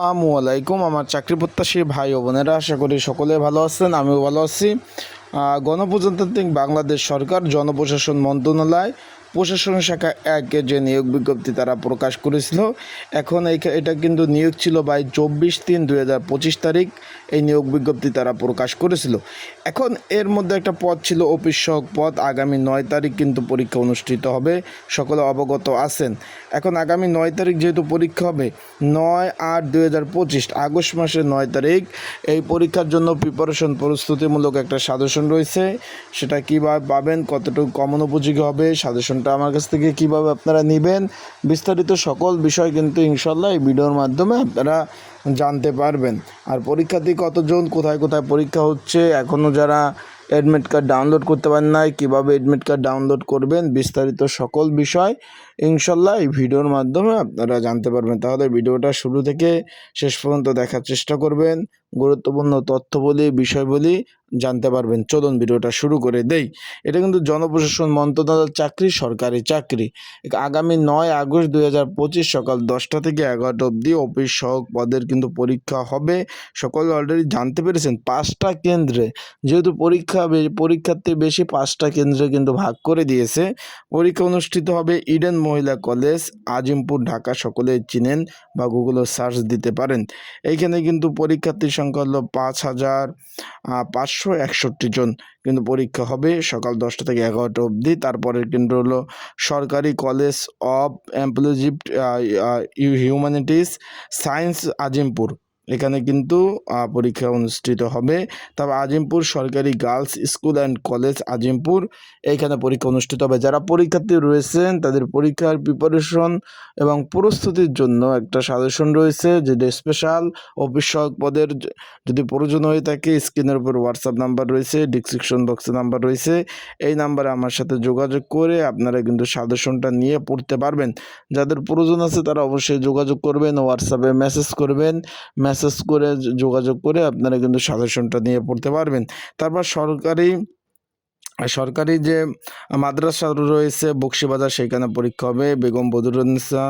আসসালামু আলাইকুম, আমার চাকরি প্রত্যাশী ভাই ও বোনেরা, আশা করি সকলে ভালো আছেন, আমিও ভালো আছি। গণপ্রজাতান্ত্রিক বাংলাদেশ সরকার, জনপ্রশাসন মন্ত্রণালয় প্রশাসন শাখা একে যে নিয়োগ বিজ্ঞপ্তি তারা প্রকাশ করেছিল, এখন এটা কিন্তু নিয়োগ ছিল বাই চব্বিশ তিন দুই হাজার পঁচিশ তারিখ, এই নিয়োগ বিজ্ঞপ্তি তারা প্রকাশ করেছিল। এখন এর মধ্যে একটা পদ ছিল অফিস সহক পদ, আগামী নয় তারিখ কিন্তু পরীক্ষা অনুষ্ঠিত হবে, সকলে অবগত আছেন। এখন আগামী নয় তারিখ যেহেতু পরীক্ষা হবে, নয় আট দুই হাজার পঁচিশ, আগস্ট মাসের নয় তারিখ, এই পরীক্ষার জন্য প্রিপারেশন প্রস্তুতিমূলক একটা সাজেশন রয়েছে, সেটা কীভাবে পাবেন, কতটুকু কমন উপযোগী হবে সাজেশনটা আমার কাছ থেকে কীভাবে আপনারা নেবেন, বিস্তারিত সকল বিষয় কিন্তু ইনশাল্লাহ এই ভিডিওর মাধ্যমে আপনারা জানতে পারবেন। আর পরীক্ষার্থী কতজন, কোথায় কোথায় পরীক্ষা হচ্ছে এখনও যারা অ্যাডমিট কার্ড ডাউনলোড করতে পারেন নাই, কীভাবে অ্যাডমিট কার্ড ডাউনলোড করবেন, বিস্তারিত সকল বিষয় ইনশাল্লাহ এই ভিডিওর মাধ্যমে আপনারা জানতে পারবেন। তাহলে ভিডিওটা শুরু থেকে শেষ পর্যন্ত দেখার চেষ্টা করবেন। গুরুত্বপূর্ণ তথ্য বলি বিষয় বলি জানতে পারবেন। চলুন ভিডিওটা শুরু করে দেই। এটা কিন্তু জনপ্রশাসন মন্ত্রণালয়ের চাকরি, সরকারি চাকরি। আগামী নয় আগস্ট দুই হাজার পঁচিশ সকাল দশটা থেকে এগারোটা অবধি অফিস সহক পদের কিন্তু পরীক্ষা হবে। সকলে অলরেডি জানতে পেরেছেন, পাঁচটা কেন্দ্রে। যেহেতু পরীক্ষা পরীক্ষার্থী বেশি, পাঁচটা কেন্দ্রে কিন্তু ভাগ করে দিয়েছে। পরীক্ষা অনুষ্ঠিত হবে ইডেন মহিলা কলেজ আজিমপুর, ঢাকা সকলে চিনেন বা গুগলে সার্চ দিতে পারেন। এইখানে কিন্তু পরীক্ষার্থীর সংখ্যা হলো পাঁচ হাজার পাঁচশো একষট্টি জন। কিন্তু পরীক্ষা হবে সকাল দশটা থেকে এগারোটা অবধি। তারপরের কেন্দ্র হলো সরকারি college of employees humanities science Azimpur. এখানে কিন্তু পরীক্ষা অনুষ্ঠিত হবে। তবে আজিমপুর সরকারি girls school and college Azimpur, এইখানে পরীক্ষা অনুষ্ঠিত হবে। যারা পরীক্ষার্থী রয়েছেন, তাদের পরীক্ষার প্রিপারেশন এবং প্রস্তুতির জন্য একটা সাজেশন রয়েছে যেটা স্পেশাল অফিস পদের যদি প্রয়োজন হয়ে থাকে স্ক্রিনের উপর হোয়াটসঅ্যাপ নাম্বার রয়েছে ডিসক্রিপশন বক্সে নাম্বার রয়েছে। এই নাম্বারে আমার সাথে যোগাযোগ করে আপনারা কিন্তু সাজেশনটা নিয়ে পড়তে পারবেন। যাদের প্রয়োজন আছে, তারা অবশ্যই যোগাযোগ করবেন হোয়াটসঅ্যাপে মেসেজ করবেন। মেসেজ করে যোগাযোগ করে আপনারা কিন্তু সাজেশনটা নিয়ে পড়তে পারবেন। তারপর সরকারি সরকারি যে মাদ্রাসা রয়েছে, বক্সিবাজার, সেখানে পরীক্ষা হবে। বেগম বদরুন্নেসা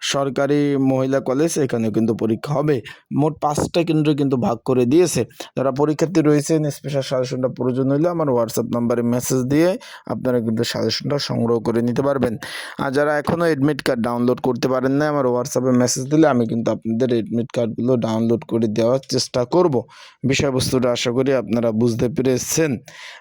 সরকারি মহিলা কলেজ এখানেও কিন্তু পরীক্ষা হবে। মোট পাঁচটা কেন্দ্র কিন্তু ভাগ করে দিয়েছে। যারা পরীক্ষার্থী রয়েছেন স্পেশাল সাজেশনটা প্রয়োজন হলে আমার হোয়াটসঅ্যাপ নাম্বারে মেসেজ দিয়ে আপনারা কিন্তু সাজেশনটা সংগ্রহ করে নিতে পারবেন। আর যারা এখনও এডমিট কার্ড ডাউনলোড করতে পারেন না আমার হোয়াটসঅ্যাপে মেসেজ দিলে আমি কিন্তু আপনাদের এডমিট কার্ডগুলো ডাউনলোড করে দেওয়ার চেষ্টা করব। বিষয়বস্তুটা আশা করি আপনারা বুঝতে পেরেছেন।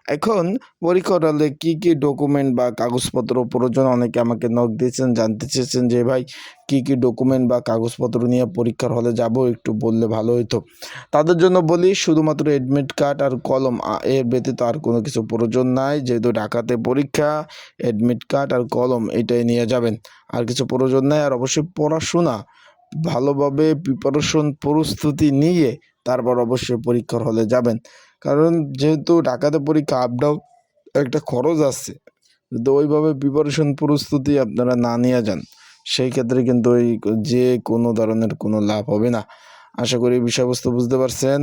এখন পরীক্ষার হলে কী কী ডকুমেন্ট বা কাগজপত্র প্রয়োজন? অনেকে আমাকে নখ দিয়েছেন, জানতে চেয়েছেন যে, ভাই কী কী ডকুমেন্ট বা কাগজপত্র নিয়ে পরীক্ষার হলে যাব, একটু বললে ভালো হতো তাদের জন্য বলি, শুধুমাত্র অ্যাডমিট কার্ড আর কলম এর ব্যতীত আর কোনো কিছু প্রয়োজন নাই। যেহেতু ঢাকাতে পরীক্ষা অ্যাডমিট কার্ড আর কলম এটাই নিয়ে যাবেন। আর কিছু প্রয়োজন নাই, আর অবশ্যই পড়াশোনা। ভালোভাবে প্রিপারেশন প্রস্তুতি নিয়ে তারপর অবশ্যই পরীক্ষার হলে যাবেন। কারণ যেহেতু ঢাকাতে পরীক্ষা আপ ডাউন একটা খরচ আছে, যদি ওইভাবে প্রিপারেশন প্রস্তুতি আপনারা না নিয়ে যান সেই ক্ষেত্রে কিন্তু ওই যে কোনো ধরনের কোনো লাভ হবে না। আশা করি বিষয়বস্তু বুঝতে পারছেন।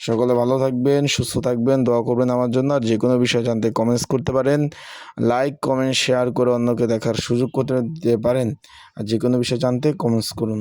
সকলে ভালো থাকবেন, সুস্থ থাকবেন, দোয়া করবেন আমার জন্য আর যে কোনো বিষয় জানতে কমেন্টস করতে পারেন। লাইক কমেন্ট শেয়ার করে অন্যকে দেখার সুযোগ করতে দিতে পারেন। আর যে কোনো বিষয় জানতে কমেন্টস করুন।